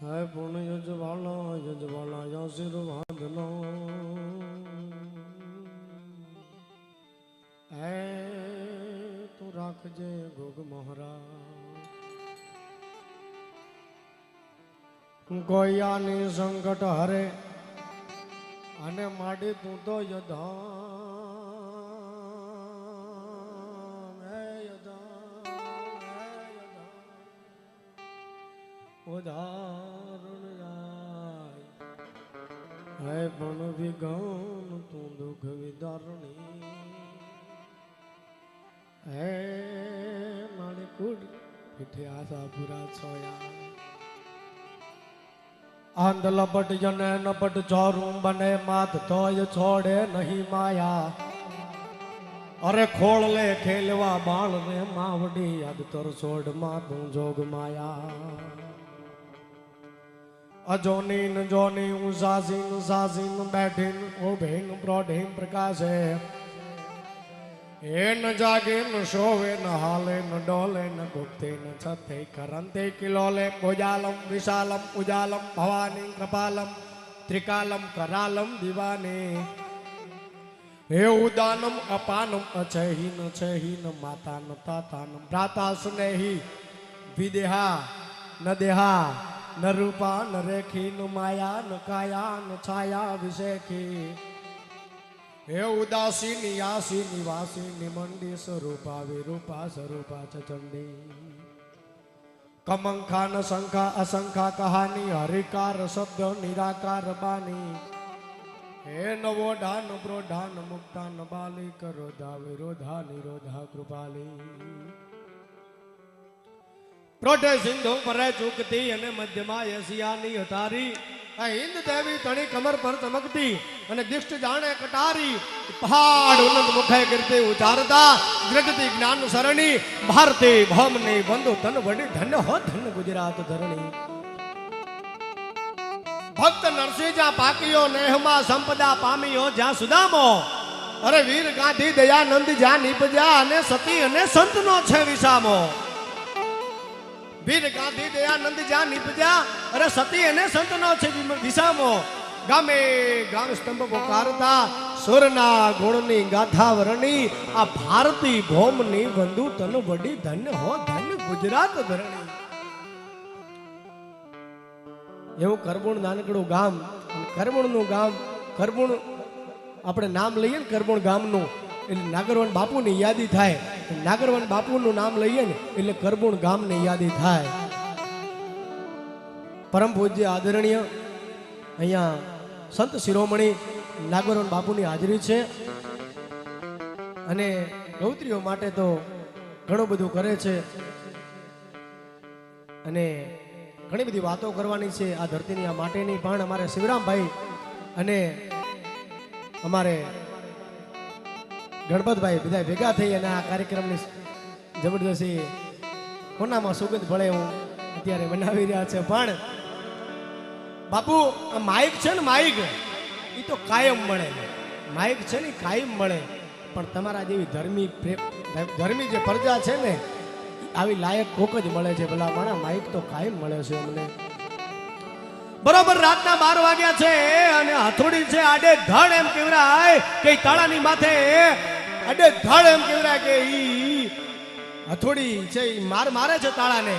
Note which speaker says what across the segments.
Speaker 1: હે પુણ્ય યજવાલા યજવાલા આશીર્વાદનો હે, તું રાખજે ગોગ મહારાજ. ગોયાની સંકટ હરે, અને માડી તું તો યધામ ઉદાહરણ જાય હે પણ વિગમ તું દુઃખ વિદારણી. હે મારી કુડ પીઠે આશા પૂરા છોયા. આંધ લપટ જને નપટ ચોરું, બને માત તોય છોડે નહીં માયા. અરે ખોળ લે ખેલવા બાળ રે માવડી યાદ તર છોડમાં તું જોગ માયા. અજોની ન જોની ઉઝાઝીન ઝાઝીન બેઠીન, ઉભીન પ્રોઢીન પ્રકાશે. એ ન જાગે ન શોવે ન હાલે ન ડોલે ન ગુપ્તે ન છતે કરંતે કિલોલે ભોજાલમ વિશાલમ, ઉજાલમ, ભવાની, કૃપાલમ, ત્રિકાલમ, કરાલમ, દિવાને. હે ઉદાનમ, અપાનમ અચહીન છહીન માતા ન તાતા ન ભ્રાતા, સ્નેહી, વિદેહા ન દેહા ન રૂપા ન રેખી ન માયા ન કાયા ન છાયા વિશેખી. હે ઉદાસી નિયાસી નિવાસી નિમંડી સ્વરૂપા વિરૂપા સ્વરૂપા ચંડી. કમંખા ન શંખા અસંખા કહાની હરિકાર શબ્દ નિરાકાર બાની. હે નવો ઢાન પ્રોઢાન મુક્તાન બાલી કરોધા વિરોધા નિરોધા કૃપાલી. પ્રોઢે સિંધુ પરે ચૂકતી અને મધ્યમાં એશિયાની હતારી આ હિન્દ દેવી તણી કમર પર ચમકતી અને દિષ્ટ જાણે કટારી. પહાડ ઉન્નત મુખે કરતી ઉચારતા ગ્રગતી જ્ઞાન સરણી. ભારતી ભમની બંધુ તન વડી, ધન હો ધન ગુજરાત ધરણી. ભક્ત નરસિંહ જ્યાં પાકીઓ નેહમાં સંપદા પામીઓ જ્યાં સુદામો. અરે વીર ગાંધી, દયાનંદ જ્યાં નિપજ્યા અને સતી અને સંતનો છે વિસામો. વીર ગાંધી દયાનંદ જ્યાં નીપજ્યા અરે સતી અને સંતનો છે વિસામો ગામે ગામ સ્તંભ પોકારતા સુરના ગુણની ગાથા વરણી આ ભારતી ભોમની બંધુ તન વડી ધન્ય હો ધન્ય ગુજરાત ધરણી. એવું કરબુણ નાનકડું ગામ કરબુણનું ગામ કરબુણ આપણે નામ લઈએ ને કરબુણ ગામનું, એટલે નાગરવન બાપુની યાદી થાય. નાગરવન બાપુનું નામ લઈએ ને, એટલે કરબુણ ગામની યાદી થાય. પરમ પૂજ્ય આદરણીય અહીંયા સંત શિરોમણી નાગરવન બાપુની હાજરી છે. અને ગૌત્રીઓ માટે તો ઘણું બધું કરે છે. અને ઘણી બધી વાતો કરવાની છે આ ધરતીની, આ માટેની. પણ અમારે શિવરામભાઈ અને અમારે ગણપતભાઈ બધા ભેગા થઈ અને આ કાર્યક્રમની જબરદસ્તી કોનામાં સુગંધ ભળે હું અત્યારે બનાવી રહ્યા છે. પણ બાપુ, આ માઇક છે ને માઇક એ તો કાયમ મળે. માઇક છે ને કાયમ મળે. પણ તમારા જેવી ધર્મી ધર્મી જે પ્રજા છે ને, આવી લાયક કોક જ મળે છે. ભલા પણ માઇક તો કાયમ મળે છે અમને. બરોબર રાતના બાર વાગ્યા છે અને હથોડી છે આડે ધડ એમ કેવરાય કે તાળાની માથે આડે ધડ એમ કેવરાય કે ઈ હથોડી છે ઈ માર મારે છે તાળાને.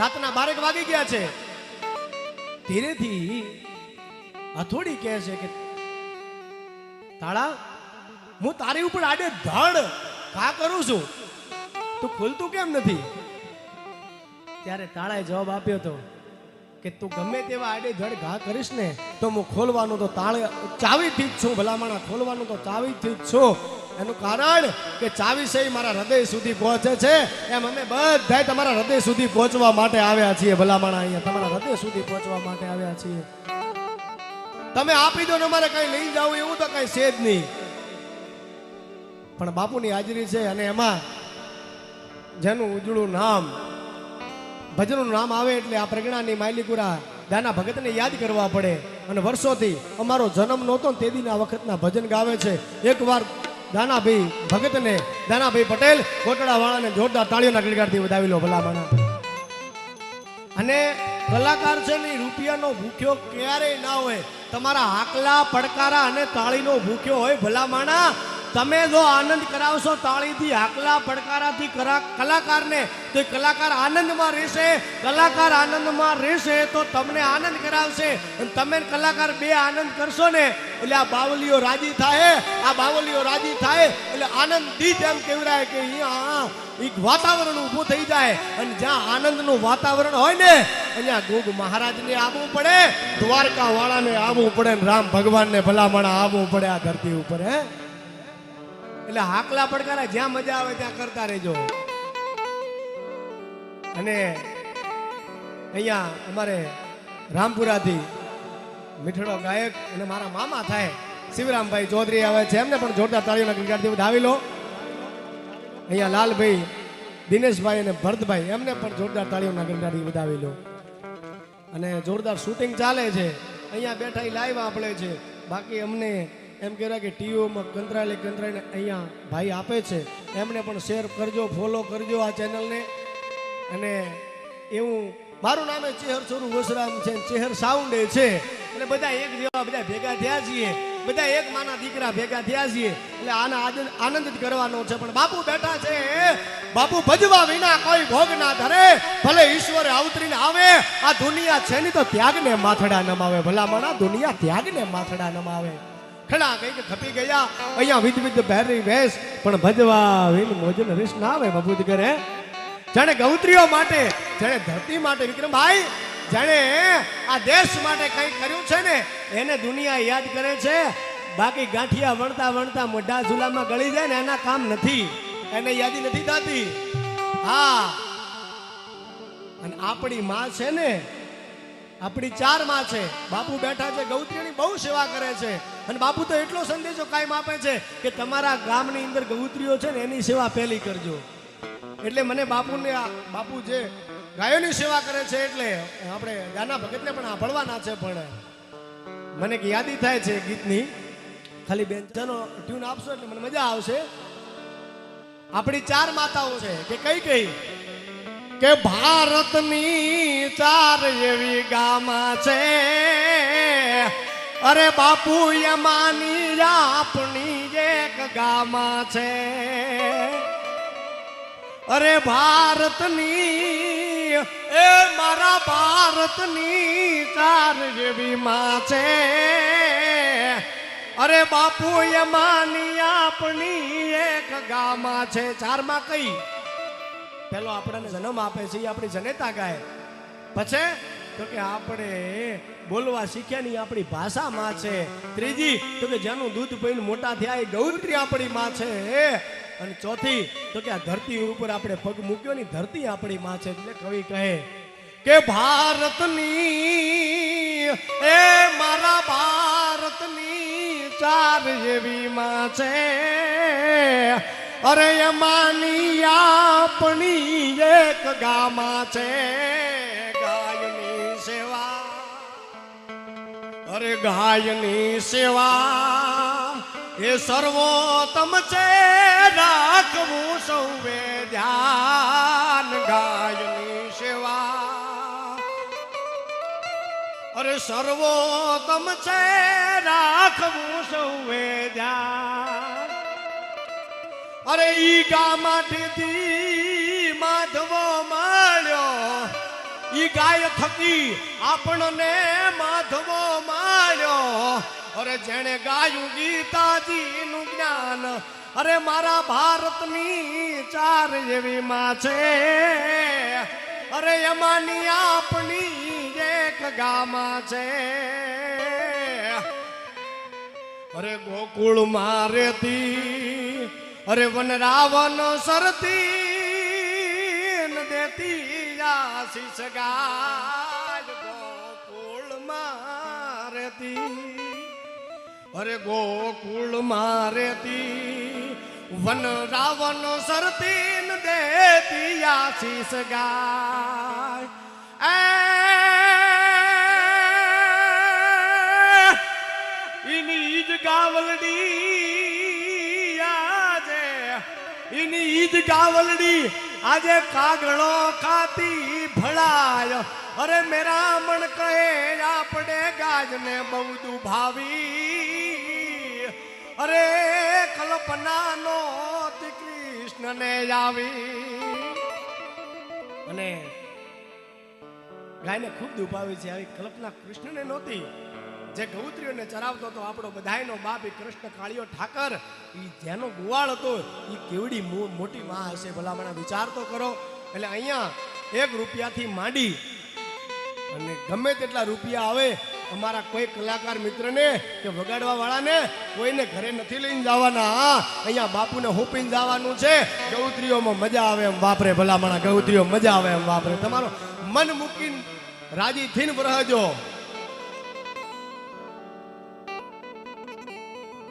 Speaker 1: રાતના બારેક વાગી ગયા છે. ધીરેથી હથોડી કહે છે કે, તાળા, હું તારી ઉપર આડે ધડ કા કરું છું. તું ખુલતું કેમ નથી? ત્યારે તાળાએ જવાબ આપ્યો હતો કે, તું ગમે તેવા આડે ધડ ઘા કરીશ ને, તો હું ખોલવાનું તો તાળે ચાવીથી જ છું, ભલામણા ખોલવાનું તો ચાવીથી જ છું. એનું કારણ કે ચાવીસય મારા હૃદય સુધી પહોંચે છે. એમ અમે બધા તમારા હૃદય સુધી પહોંચવા માટે આવ્યા છીએ, ભલામણા અહીંયા. તમારા હૃદય સુધી પહોંચવા માટે આવ્યા છીએ. તમે આપી દો ને અમારે કઈ લઈ જાવ એવું તો કઈ છે જ નહીં. પણ બાપુની હાજરી છે અને એમાં જેનું ઉજળું નામ, ભજનનું નામ આવે એટલે આ પ્રજ્ઞાની માલિકુરા દાના ભગતને યાદ કરવા પડે. અને વર્ષોથી અમારો જન્મ નહોતો ને તે આ વખતના ભજન ગાવે છે. એકવાર દાનાભાઈ ભગતને દાનાભાઈ પટેલ કોટડા વાળાને જોરદાર તાળીઓના ગણગારથી વધાવી લો ભલા અને કલાકાર છે ને, રૂપિયાનો ભૂખ્યો ક્યારેય ના હોય. તમારા હાકલા, પડકારા અને તાળીનો ભૂખ્યો હોય ભલા માણા તમે જો આનંદ કરાવશો, તાળીથી હાકલા, પડકારાથી કરા, કલાકારને, તો કલાકાર આનંદમાં રહેશે, કલાકાર આનંદમાં રહેશે તો તમને આનંદ કરાવશે. અને તમે કલાકાર બે આનંદ કરશો ને, એટલે આ બાવલીઓ રાજી થાય, આ બાવલીઓ રાજી થાય, એટલે આનંદ દીજ એમ કેવરાય કે એક વાતાવરણ ઊભું થઈ જાય. અને જ્યાં આનંદનું વાતાવરણ હોય ને, અહીંયા ગોગ મહારાજને આવવું પડે દ્વારકા વાળાને આવવું પડે રામ ભગવાનને ભલામણ આવવું પડે આ ધરતી ઉપર, હે? એટલે હાકલા પડકારા જ્યાં મજા આવે ત્યાં કરતા રહેજો. અને અહીંયા અમારે રામપુરાથી મીઠડો ગાયક અને મારા મામા થાય, શિવરામભાઈ ચૌધરી આવે છે. એમને પણ જોરદાર તાળીઓના ક્રિકેટથી વધાવી લો. અહીંયા લાલભાઈ, દિનેશભાઈ અને ભરતભાઈ, એમને પણ જોરદાર તાળીઓના ગરગાથી વધાવી લો. અને જોરદાર શૂટિંગ ચાલે છે. અહીંયા બેઠા લાઈવ આપણે છે. બાકી અમને એમ કહેવાય કે ટીવીઓમાં કંતરાલે કંતરાઈને અહીંયા ભાઈ આપે છે. એમને પણ શેર કરજો ફોલો કરજો આ ચેનલને અને એવું, મારું નામ એ ચેહર છોરું વસરામ છે ચેહર સાઉન્ડ છે. એટલે બધા એક જેવા બધા ભેગા થયા છીએ. બધા એક માના દીકરા ભેગા થયા છીએ. એટલે આના આનંદ આનંદ જ કરવાનો છે. પણ બાપુ બેઠા છે. બાપુ ભજવા વિના કોઈ ભોગ ના ધરે. ભલે ઈશ્વરે અવતરીને આવે. આ દુનિયા છે ને તો ત્યાગને માથડા નમાવે. ભલા માણા દુનિયા ત્યાગને માથડા નમાવે. ખડા કઈ ખપી ગયા. અહીંયા વિધ વિધ ભેરી વેશ, પણ ભજવા વિન મોજન રીસ ના આવે બાપુ કરે. જાણે ગૌત્રીઓ માટે, જાણે ધરતી માટે, વિક્રમભાઈ, જાણે આ દેશ માટે કંઈ કર્યું છે ને, એને દુનિયા યાદ કરે છે. બાકી ગાંઠિયા વણતા વણતા મોઢા ઝુલામાં ગળી જાય ને, એના કામ નથી. એને યાદી નથી થતી. હા. અને આપણી માં છે ને, આપણી ચારમાં છે. બાપુ બેઠા છે ગૌત્રીની બહુ સેવા કરે છે. અને બાપુ તો એટલો સંદેશો કાયમ આપે છે કે તમારા ગામની અંદર ગૌત્રીઓ છે ને એની સેવા પહેલી કરજો. એટલે મને બાપુને બાપુ જે ગાયોની સેવા કરે છે એટલે આપણે ગાના ભગતને પણ સાંભળવાના છે પણ મને એક યાદી થાય છે ગીતની. ખાલી બેન, ચાલો ટ્યુન આપશો એટલે મને મજા આવશે. આપણી ચાર માતાઓ છે કે કઈ કઈ? કે ભારતની ચાર એવી ગામા છે. અરે બાપુ યમાની આપણી એક ગામાં છે. અરે ભારતની, એ મારા ભારતની ચાર જેવી માં છે. અરે બાપુ યમાની આપણી એક ગામા છે. ચારમાં કઈ? પેલો આપણને જન્મ આપે છે, એ આપણી જનેતા ગાય. પછી? તો કે આપણે બોલવા શીખ્યા ની આપણી ભાષા માં છે. ત્રીજી, તો કે જેનું દૂધ પીને મોટા થયા એ ગૌત્રી આપણી માં છે. અને ચોથી, તો કે આ ધરતી ઉપર આપણે પગ મૂક્યો ની ધરતી આપણી માં છે. એટલે કવિ કહે, કે ભારતની, એ મારા ભારતની ચાર એવી માં છે. અરે એમાંની આપણી એક ગામાં છે. અરે ગાયની સેવા એ સર્વોત્તમ છે. રાખવું સૌએ ધ્યાન ગાયની સેવા. અરે સર્વોત્તમ છે. રાખવું સૌએ ધ્યાન. અરે ઈ ગામાઠીથી ઈ ગાય થકી આપણને માધવો માર્યો. અરે જેણે ગાયું ગીતાજીનું જ્ઞાન, અરે મારા ભારતની ચાર એવી માં છે. અરે એમાંની આપણી એક ગામા છે. અરે ગોકુળ મારેતી, અરે વન રાવણ સરતી દેતી. આશીષ ગાય ગોકુળ મારતી. અરે ગોકુળ મારતી, વન રાવણ સરતી ન દેતી આશીષ ગાય એની ઈદ ગાવલડી આજે એની ઈદ ગાવલડી આજે કાગળો ખાતી ભળાય. અરે મેરા મણ કહે, આપણે ગાજને બહુ દુભાવી અરે કલ્પનાનો કૃષ્ણને આવી. અને ગાયને ખૂબ દુભાવી છે, આવી કલ્પના કૃષ્ણને નહોતી. જે ગૌત્રીઓને ચરાવતો હતો, આપણો બધાયનો બાપ એ કૃષ્ણ કાળિયો ઠાકર એ જેનો ગુવાળ હતો એ કેવડી મોટી માં હશે ભલામણા વિચાર તો કરો. એટલે અહીંયા એક રૂપિયાથી માંડી અને ગમે તેટલા રૂપિયા આવે, અમારા કોઈ કલાકાર મિત્રને કે વગાડવા વાળાને કોઈને ઘરે નથી લઈને જવાના. હા, અહીંયા બાપુને હોપીને જવાનું છે. ગૌત્રીઓમાં મજા આવે એમ વાપરે, ભલામણા ગૌત્રીઓ મજા આવે એમ વાપરે. તમારો મન મૂકીને રાજી થઈને રહજો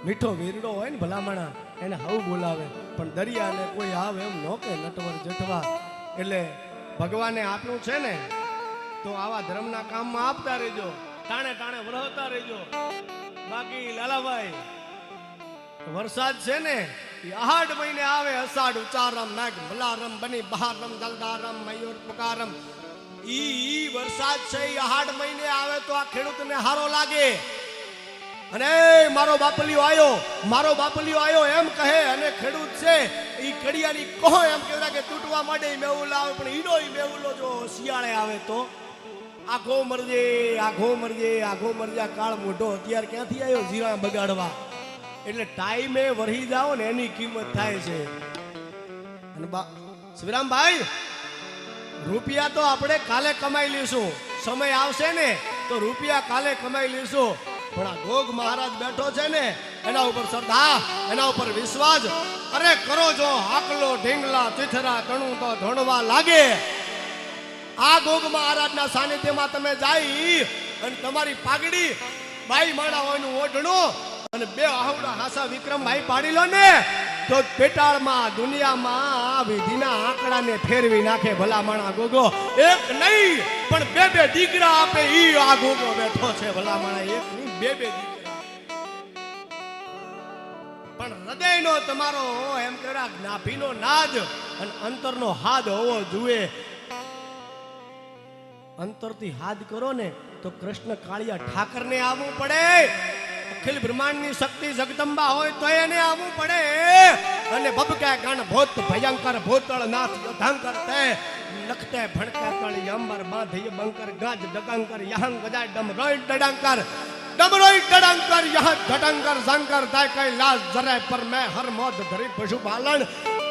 Speaker 1: મીઠો વીરડો હોય ને ભલામણા, એને હવું બોલાવે. પણ દરિયાને કોઈ આવે એમ નો નટવર જટવા એટલે ભગવાને આપ્યું છે ને, તો આવા ધર્મના કામમાં આપતા રહેજો. તાણે તાણે વરહતા રહેજો. બાકી લાલાભાઈ, વરસાદ છે ને, એ આહાડ મહિને આવે, અષાઢ ઉચારમ નાગ મલારમ બની બહારમ જલદારમ મયુર પુકારમ. ઈ વરસાદ છે એ આહાડ મહિને આવે તો આ ખેડૂતને હારો લાગે. અને મારો બાપલિયો આવ્યો મારો બાપલિયો આવ્યો એમ કહે અને ખેડૂત છે, ઈ કડિયાની કહો એમ કહેતા કે તૂટવા માંડે મેહુલ આવે, પણ ઈડો મેહુલો જો શિયાળે આવે તો. આખો મરજે આખો મરજે આખો મરજે કાળ મોઢો અત્યારે ક્યાંથી આવ્યો જીરા બગાડવા. એટલે ટાઈમે વરહી જાઓ ને એની કિંમત થાય છે. અને શિવરામભાઈ, રૂપિયા તો આપણે કાલે કમાઈ લઈશું. સમય આવશે ને, તો રૂપિયા કાલે કમાઈ લઈશું. પણ આ ગોગ મહારાજ બેઠો છે ને, એના ઉપર શ્રદ્ધા, એના ઉપર વિશ્વાસ. અરે કરો જો, હાકલો, ઢીંગલા તીથરા તણું તો ધણવા લાગે. આ ગોગ મહારાજના સાનિધ્યમાં તમે જાય અને તમારી પાઘડી બાઈ માળા હોયનું ઓઢણું અને બે આહુડા હાસા વિક્રમભાઈ પાડી લો ને, તો પેટાળમાં, દુનિયામાં આ વિધિના આંકડાને ફેરવી નાખે ભલા માણા ગોગો. એક નહીં, પણ બે બે દીકરા આપે ઈ આ ગોગો બેઠો છે ભલા માણા એક નહીં. બે બે પણ હૃદયનો તમારો એમ કહેવાય નાભીનો નાદ અને અંતરનો હાદ હોવો જોઈએ. અંતરથી હાદ કરો ને તો કૃષ્ણ કાળિયા ઠાકરને આવવું પડે. અખિલ બ્રહ્માંડની શક્તિ જગદંબા હોય તો એને આવવું પડે. અને બબકે ગણ ભૂત, ભયંકર ભૂતળ નાથ યોધાંકર તે. લખતે ભણકે તળી અંબર બાંધી બંકર ગાજ ડગંકર, યહંગ ગજાય ડમ રોય ડડંકર. ડમ રોય ડડંકર યહ ઘટંકર શંકર તાય કઈ લાજ જરે પર મેં હર મોદ ધરી પશુ પાલન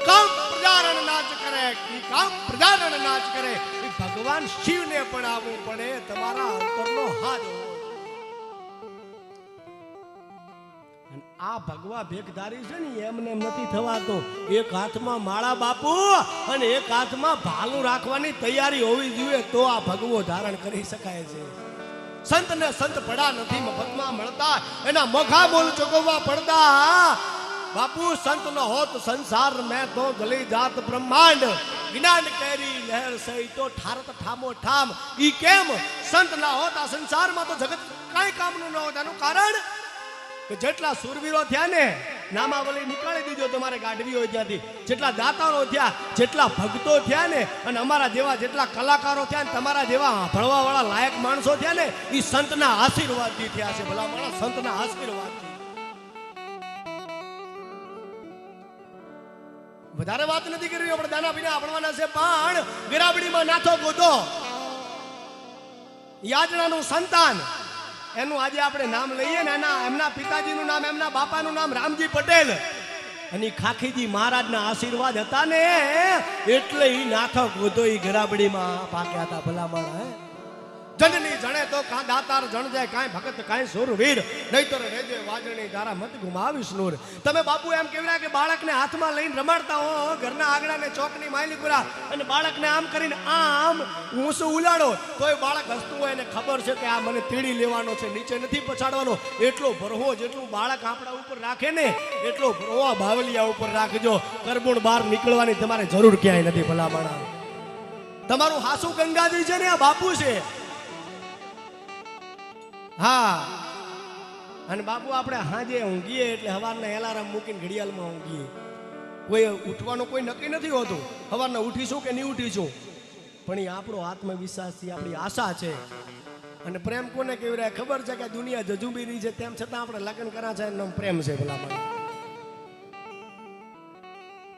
Speaker 1: કામ પ્રજારણ નાચ કરે, કી કામ પ્રજારણ નાચ કરે, એ ભગવાન શિવને પણ આવવું પડે, તમારા અંતરનો હાથ આ ભગવા ભેખધારી છે ને, એમને એમ નથી થવાતો. એક હાથમાં માળા બાપુ અને એક હાથમાં ભાલું રાખવાની તૈયારી હોવી જોઈએ, તો આ ભગવો ધારણ કરી શકાય છે. સંત ને સંત પડા નથી મફતમાં મળતા એના મોઘા મોલ ચૂકવવા પડતા બાપુ સંત ન હોત સંસાર, મેં તો ગલી જાત બ્રહ્માંડ. જ્ઞાન કેરી લહેર સહી તો ઠારત ઠામો ઠામ. ઈ કેમ? સંત ના હોત આ સંસારમાં તો જગત કાંઈ કામનું ન હોત. એનું કારણ? કે જેટલા સુરવીરો થયા ને નામાવલી નીકાળી દીધો તમારે ગાઢવી હોય ત્યાંથી જેટલા દાતારો થયા, જેટલા ભક્તો થયા ને, અને અમારા જેવા જેટલા કલાકારો થયા ને, તમારા જેવા ભણવા વાળા લાયક માણસો થયા ને એ સંતના આશીર્વાદથી થયા છે ભલા માણસ સંતના આશીર્વાદથી. વધારે વાત નથી કરી આપણે દાના પીના આપણવાના છે, પણ ગરાબડીમાં નાથો ગોતો યાજનાનું સંતાન. એનું આજે આપણે નામ લઈએ ને એના એમના પિતાજીનું નામ, એમના બાપાનું નામ રામજી પટેલ. અને ખાખીજી મહારાજના આશીર્વાદ હતા ને, એટલે એ નાથક વધો એ ગરાબડીમાં પાક્યા હતા ભલામણ, હે. જનની જણે તો કા દાતાર જણ જાય, કાંઈ ભગત, કાંઈ સુરવીર. નહીતર રેજે વાજણી તારા મત ગુમાવીશ નૂર. તમે બાપુ એમ કહેવાય કે બાળકને હાથમાં લઈને રમાડતા હો, ઘરના આગળાને ચોકની માયલી પુરા અને બાળકને આમ કરીને આમ હું શું ઉલાડો તોય બાળક હસતું હોય એને ખબર છે કે આ મને તીડી લેવાનો છે, નીચે નથી પછાડવાનો. એટલો ભરવો જેટલું બાળક આપણા ઉપર રાખે ને, એટલો ભરવો બાવલિયા ઉપર રાખજો. કરબુણ બહાર નીકળવાની તમારે જરૂર ક્યાંય નથી ભલા તમારું હાસુ ગંગાજી છે ને, આ બાપુ છે. હા. અને બાપુ, આપણે હાજે ઊંઘીએ એટલે સવારના એલાર્મ મૂકીને ઘડિયાળમાં ઊંઘીએ. કોઈ ઉઠવાનું કોઈ નક્કી નથી હોતું. સવારના ઉઠીશું કે નહીં ઉઠીશું? પણ એ આપણો આત્મવિશ્વાસ છે આપણી આશા છે. અને પ્રેમ કોને કેવી રહ્યા ખબર છે કે દુનિયા જજુબીની છે, તેમ છતાં આપણે લગ્ન કર્યા છે એનો પ્રેમ છે ભલા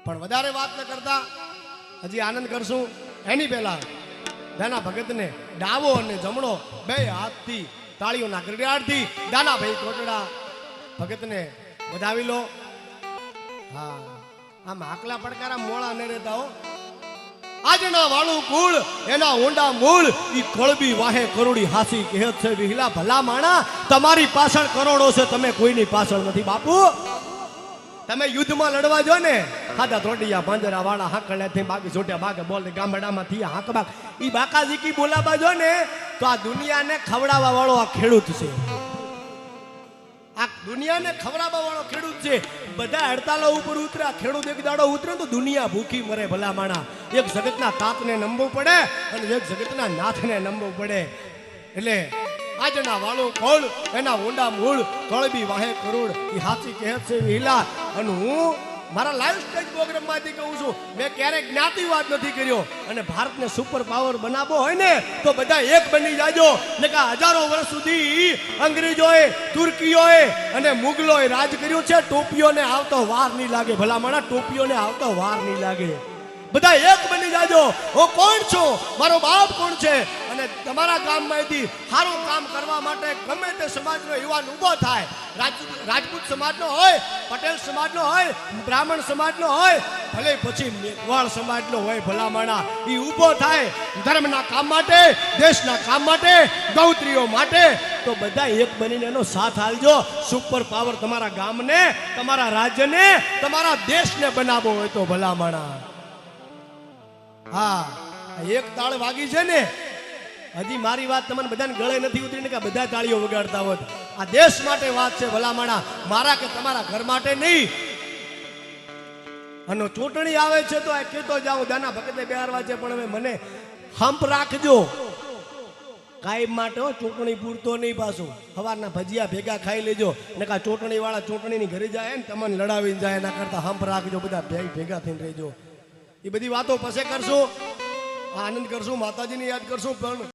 Speaker 1: પણ વધારે વાત ન કરતા, હજી આનંદ કરશું. એની પહેલા દાના ભગતને ડાવો અને જમણો બે હાથથી તાળીઓના ગરડાડથી દાનાભાઈ કોટડા ભગતને વધાવી લો. હા, આમ આકલા પડકારા મોળા ન રહેતા હો. આજના વાળું કુળ, એના ઊંડા મૂળ, ઈ કળબી વાહે કરોડી હાસી કહેત છે. વિહલા ભલા માણા, તમારી પાછળ કરોડો છે, તમે કોઈની પાછળ નથી. બાપુ તમે યુદ્ધમાં લડવા જો ને, ખાધા ધોટિયા પાંજરા વાળા હાકડથી બાકી છોટ્યા બાકે બોલ ગામડામાં થયા હાક બાક. ઈ બાકાજી કી બોલાવા જો ને, તો આ દુનિયાને ખવડાવવા વાળો આ ખેડૂત છે. આ દુનિયાને ખવડાવવા વાળો ખેડૂત છે. બધા હડતાલો ઉપર ઉતરે આ ખેડૂત એક દાડો ઉતરે તો દુનિયા ભૂખી મરે ભલા માણા. એક જગતના તાતને નમવું પડે અને એક જગતના નાથને નમવું પડે. એટલે આજના વાળો કોળ એના ઊંડા મૂળ કળબી વાહે કરોડ. એ હાચી કહેત છે હિલા અને હું મારા લાઈવ સ્ટેજ પ્રોગ્રામમાંથી કહું છું. મેં ક્યારેક જ્ઞાતિવાદ નથી કર્યો. અને ભારતને સુપર પાવર બનાવવો હોય ને, તો બધા એક બની જાજો. ને કે હજારો વર્ષ સુધી અંગ્રેજોએ, તુર્કીઓએ અને મુગલોએ રાજ કર્યું છે. ટોપીઓને આવતો વાર નહીં લાગે. ભલામણા ટોપીઓને આવતો વાર નહીં લાગે. બધા એક બની જાજો. હું કોણ છું? મારો બાપ કોણ છે? અને તમારા ગામમાંથી સારું કામ કરવા માટે ગમે તે સમાજનો યુવાન ઊભો થાય. રાજ- રાજપૂત સમાજનો હોય, પટેલ સમાજનો હોય, બ્રાહ્મણ સમાજનો હોય, ભલે પછી મેઘવાળ સમાજનો હોય ભલામણા એ ઊભો થાય ધર્મના કામ માટે, દેશના કામ માટે, ગૌત્રીઓ માટે. તો બધા એક બનીને એનો સાથ આલજો. સુપર પાવર તમારા ગામને, તમારા રાજ્યને, તમારા દેશને બનાવવો હોય તો ભલામણા. હા એક તાળ વાગી છે ને, હજી મારી વાત તમને બધાને ગળે નથી ઉતરીને કે બધા તાળીઓ વગાડતા હોત. આ દેશ માટે વાત છે ભલામણા, મારા કે તમારા ઘર માટે નહીં. અને ચૂંટણી આવે છે તો આ કહેતો જાઓ, દાના ભગતને બેહારવા છે, પણ હવે મને હંપ રાખજો. કાયમ માટે ચૂંટણી પૂરતો નહીં પાછું. સવારના ભજીયા ભેગા ખાઈ લેજો. ને કા ચૂંટણી વાળા ચૂંટણીની ઘરે જાય ને, તમને લડાવીને જાય એના કરતા હંપ રાખજો, બધા ભેગા થઈને રહેજો. એ બધી વાતો પછી કરશું. આનંદ કરશું માતાજીને યાદ કરશું પણ